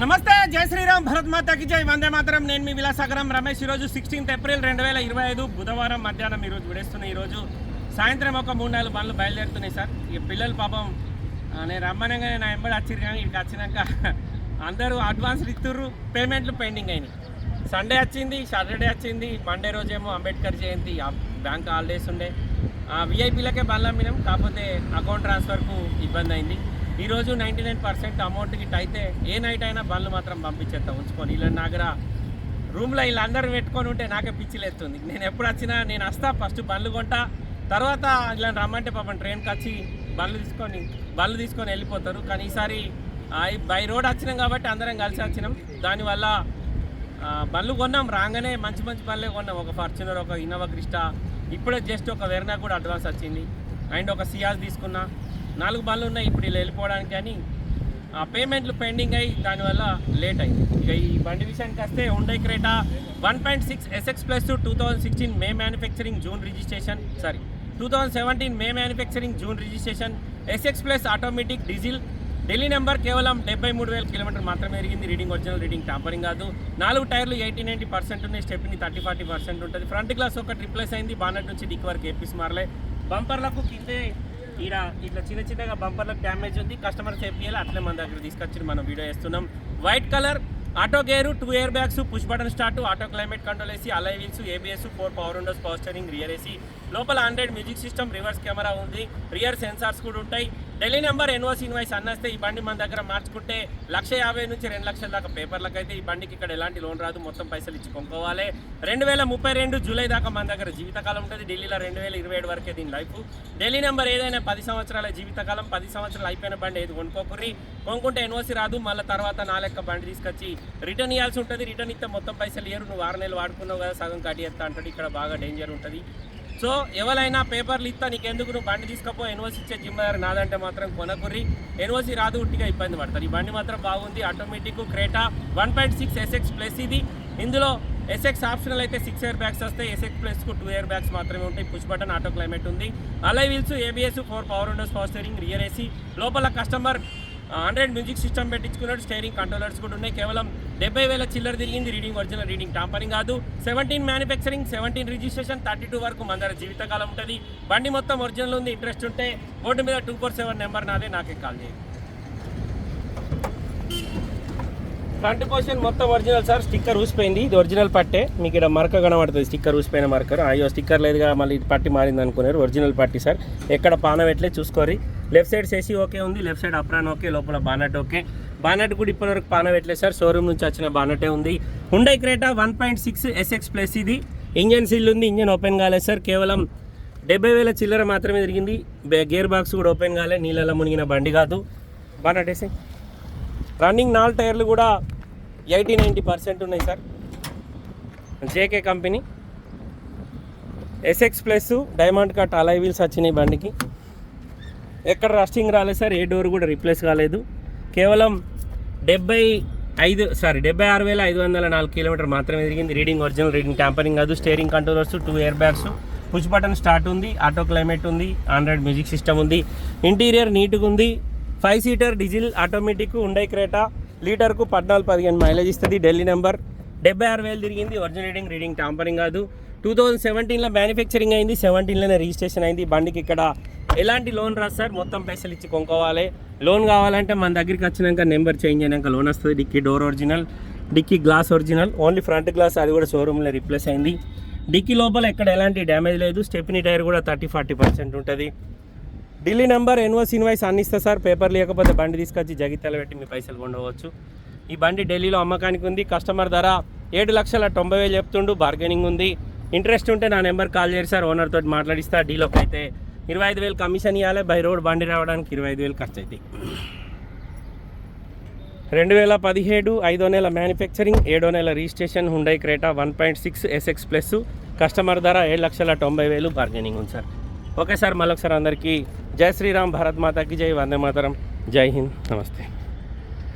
నమస్తే జై శ్రీరామ్ భరత్ మాతాకి జై. వందే మాత్రం. నేను మీ విలాసాగరం రమేష్. ఈరోజు సిక్స్టీన్త్ ఏప్రిల్ రెండు వేల ఇరవై ఐదు బుధవారం మధ్యాహ్నం ఈరోజు విడేస్తున్న ఈరోజు సాయంత్రం ఒక మూడు నాలుగు బండ్లు బయలుదేరుతున్నాయి సార్. ఈ పిల్లలు పాపం నేను రమ్మనగానే నా ఎంబడి వచ్చిర్రు కానీ ఇక్కడికి వచ్చినాక అందరూ అడ్వాన్స్లు ఇస్తుర్రు పేమెంట్లు పెండింగ్ అయినాయి. సండే వచ్చింది సాటర్డే వచ్చింది మండే రోజేమో అంబేద్కర్ జయంతి ఆ బ్యాంక్ హాలిడేస్ ఉండే. విఐపీలకే బండ్లు అమ్మినాం. కాకపోతే అకౌంట్ ట్రాన్స్ఫర్కు ఇబ్బంది అయింది. ఈరోజు నైంటీ నైన్ పర్సెంట్ అమౌంట్కి అయితే ఏ నైట్ అయినా బండ్లు మాత్రం పంపించేస్తా ఉంచుకొని. ఇలా నాగర రూమ్లో వీళ్ళందరూ పెట్టుకొని ఉంటే నాకే పిచ్చిలేస్తుంది నేను ఎప్పుడు వచ్చినా నేను వస్తా ఫస్ట్ బండ్లు కొంటా తర్వాత ఇలా రమ్మంటే పాపం ట్రైన్కి వచ్చి బళ్ళు తీసుకొని బళ్ళు తీసుకొని వెళ్ళిపోతారు. కానీ ఈసారి బై రోడ్ వచ్చినాం కాబట్టి అందరం కలిసి వచ్చినాం. దానివల్ల బళ్ళు కొన్నాం. రాగానే మంచి మంచి బళ్ళే కొన్నాం. ఒక ఫార్చునర్ ఒక ఇన్నోవా క్రిస్టా. ఇప్పుడే జస్ట్ ఒక వెర్నా కూడా అడ్వాన్స్ వచ్చింది. అండ్ ఒక సియాజ్ తీసుకున్నా. నాలుగు బండ్లు ఉన్నాయి ఇప్పుడు ఇలా వెళ్ళిపోవడానికి కానీ. ఆ పేమెంట్లు పెండింగ్ అయ్యి దానివల్ల లేట్ అయింది. ఇక ఈ బండి విషయానికి వస్తే ఉండే Creta one point six SX plus two thousand sixteen May manufacturing June registration sorry two thousand seventeen May manufacturing June registration SX plus automatic diesel. Delhi number కేవలం డెబ్బై మూడు వేల కిలోమీటర్ మాత్రమే ఎరిగింది. రీడింగ్ ఒరిజినల్ రీడింగ్ టాంపరింగ్ కాదు. నాలుగు టైర్లు eighty ninety percent ఉన్నాయి. స్టెప్ని థర్టీ ఫార్టీ పర్సెంట్ ఉంటుంది. ఫ్రంట్ గ్లాస్ ఒకటి రిప్లేస్ అయింది. బానట్ నుంచి డిక్ వరకు ఏపీస్ మారలే. బంపర్లకు కిందే ఈడ ఇట్లా చిన్న చిన్నగా బంపర్లకు డ్యామేజ్ ఉంది. కస్టమర్ చేపియాలి అట్లే మన దగ్గర తీసుకొచ్చి మనం వీడియో చేస్తున్నాం. White colour auto gear two airbags push button start auto climate control AC alloy wheels ABS four power windows power steering rear AC లోపల Android music system reverse camera ఉంది. Rear sensors కూడా ఉంటాయి. Delhi number NOC invoice అన్నస్తే ఈ బండి మన దగ్గర మార్చుకుంటే లక్ష యాభై నుంచి రెండు లక్షల దాకా పేపర్లకు అయితే ఈ బండికి ఇక్కడ ఎలాంటి లోన్ రాదు మొత్తం పైసలు ఇచ్చి కొనుక్కోవాలి. రెండు వేల ముప్పై రెండు జూలై దాకా మన దగ్గర జీవితకాలం ఉంటుంది. ఢిల్లీలో రెండు వేల ఇరవై ఏడు వరకే దీని లైఫ్. ఢిల్లీ నెంబర్ ఏదైనా పది సంవత్సరాల జీవితకాలం పది సంవత్సరాలు అయిపోయిన బండి ఏది కొనుక్కోకుర్రి? కొనుక్కుంటే ఎన్ఓసి రాదు మళ్ళీ తర్వాత నా లెక్క బండి తీసుకొచ్చి రిటర్న్ ఇవ్వాల్సి ఉంటుంది. రిటర్న్ ఇస్తే మొత్తం పైసలు ఇయ్యరు. నువ్వు ఆరు నెలలు వాడుకున్నావు కదా సగం కట్టి ఎత్తా అంటాడు. ఇక్కడ బాగా డేంజర్ ఉంటుంది. సో ఎవరైనా పేపర్లు ఇస్తా నీకెందుకు నువ్వు బండి తీసుకపో ఎన్ఓసి ఇచ్చే జిమ్మదారు నాదంటే మాత్రం కొనకుర్రి. ఎన్ఓసి రాదు ఉట్టిగా ఇబ్బంది పడతారు. ఈ బండి మాత్రం బాగుంది automatic Creta. One point six SX plus ఇది. ఇందులో ఎస్ఎక్స్ ఆప్షనల్ అయితే సిక్స్ ఇయర్ బ్యాగ్స్ వస్తాయి. ఎస్ఎక్స్ ప్లస్కు టూ ఇయర్ బ్యాగ్స్ మాత్రమే ఉంటాయి. పుష్ బటన్ ఆటో క్లైమేట్ ఉంది. Alloy wheels ABS four power windows power steering rear AC లోపల కస్టమర్ హండ్రెడ్ మ్యూజిక్ సిస్టమ్ పెట్టించుకున్నాడు. స్టేరింగ్ కంట్రోలర్స్ కూడా ఉన్నాయి. కేవలం డెబ్బై వేల చిల్లర తిరిగింది రీడింగ్ ఒరిజినల్ రీడింగ్. టాంపరింగ్ కాదు seventeen manufacturing seventeen registration thirty two వరకు మన దగ్గర జీవితకాలం ఉంటుంది. బండి మొత్తం ఒరిజినల్ ఉంది ఇంట్రెస్ట్ ఉంటే బోర్డు మీద టూ ఫోర్ సెవెన్ నెంబర్ నాదే నాకే కాల్ చేయండి ఫ్రంట్ పోర్షన్ మొత్తం ఒరిజినల్ సార్ స్టిక్కర్ ఊసిపోయింది. ఇది ఒరిజినల్ పట్టే. మీకు ఇక్కడ మరక కనబడుతుంది స్టిక్కర్ ఊసిపోయిన మరకర్ అయ్యో స్టిక్కర్ లేదుగా మళ్ళీ ఇది పట్టి మారింది అనుకున్నారు. ఒరిజినల్ పట్టి సార్. ఎక్కడ పాన పెట్లే చూసుకోరి లెఫ్ట్ సైడ్ సేసి ఓకే ఉంది లెఫ్ట్ సైడ్ అప్రాన్ ఓకే లోపల బానట్ ఓకే. బానట్ కూడా ఇప్పటివరకు పాన పెట్టలేదు సార్. షోరూమ్ నుంచి వచ్చిన బానటే ఉంది. Hyundai Creta one point six SX plus ఇది. ఇంజన్ సీల్ ఉంది ఇంజన్ ఓపెన్ కాలేదు సార్. కేవలం డెబ్బై వేల చిల్లర మాత్రమే తిరిగింది. గేర్ బాక్స్ కూడా ఓపెన్ కాలే నీళ్ళలో మునిగిన బండి కాదు. బానట్ వేసి రన్నింగ్ నాలుగు టైర్లు కూడా ఎయిటీ నైంటీ పర్సెంట్ ఉన్నాయి sir. JK company SX plus diamond cut alloy wheels వచ్చినాయి బండికి. ఎక్కడ రస్టింగ్ రాలేదు సార్. ఏ డోర్ కూడా రిప్లేస్ కాలేదు. కేవలం డెబ్బై ఐదు సారీ డెబ్బై ఆరు వేల ఐదు వందల నాలుగు కిలోమీటర్ మాత్రమే తిరిగింది. రీడింగ్ ఒరిజినల్ రీడింగ్ ట్యాంపరింగ్ కాదు steering controllers two airbags push button start ఉంది ఆటో క్లైమేట్ ఉంది ఆండ్రాయిడ్ మ్యూజిక్ సిస్టమ్ ఉంది ఇంటీరియర్ నీట్గా ఉంది. ఫైవ్ సీటర్ డీజిల్ ఆటోమేటిక్ ఉండే క్రేటా లీటర్కు పద్నాలుగు పదిహేను మైలేజ్ ఇస్తుంది ఢిల్లీ నెంబర్ డెబ్బై ఆరు వేలు తిరిగింది ఒరిజినల్ రీడింగ్ రీడింగ్ టాంపరింగ్ కాదు. టూ థౌజండ్ సెవెంటీన్లో మ్యానుఫ్యాక్చరింగ్ అయింది సెవెంటీన్లోనే రిజిస్ట్రేషన్ అయింది. బండికి ఇక్కడ ఎలాంటి లోన్ రాదు సార్? మొత్తం పైసలు ఇచ్చి కొనుక్కోవాలి. లోన్ కావాలంటే మన దగ్గరికి వచ్చినాక నెంబర్ చేంజ్ అయినాక లోన్ వస్తుంది. Dicky door original dicky glass original. Only front glass అది కూడా షోరూమ్లో రిప్లేస్ అయింది. డిక్కీ లోపల ఎక్కడ ఎలాంటి డ్యామేజ్ లేదు. స్టెప్నీ టైర్ కూడా థర్టీ ఫార్టీ పర్సెంట్ ఉంటుంది. ఢిల్లీ నెంబర్ ఎన్వోస్ ఇన్వాయిస్ అన్ని ఇస్తా సార్. పేపర్ లేకపోతే బండి తీసుకొచ్చి జగిత్యాల పెట్టి మీ పైసలు కొండవచ్చు ఈ బండి ఢిల్లీలో అమ్మకానికి ఉంది. కస్టమర్ ధర ఏడు లక్షల తొంభై వేలు చెప్తుండు. బార్గెనింగ్ ఉంది. ఇంట్రెస్ట్ ఉంటే నా నెంబర్ కాల్ చేసి సార్. ఓనర్ తోటి మాట్లాడిస్తా. డీలోకి అయితే ఇరవై ఐదు వేలు కమిషన్ ఇవ్వాలి బై రోడ్ బండి రావడానికి ఇరవై ఐదు వేలు ఖర్చు అవుతాయి రెండు వేల పదిహేడు ఐదో నెల మ్యానుఫ్యాక్చరింగ్ ఏడో నెల registration Hyundai Creta one point six SX plus customer ధర ఏడు లక్షల తొంభై వేలు బార్గెనింగ్ ఉంది సార్. ఓకే సార్ మళ్ళొకసారి అందరికీ జై శ్రీరామ్ భారత్ మాతాకి జై వందే మాతరం జై హింద్ నమస్తే.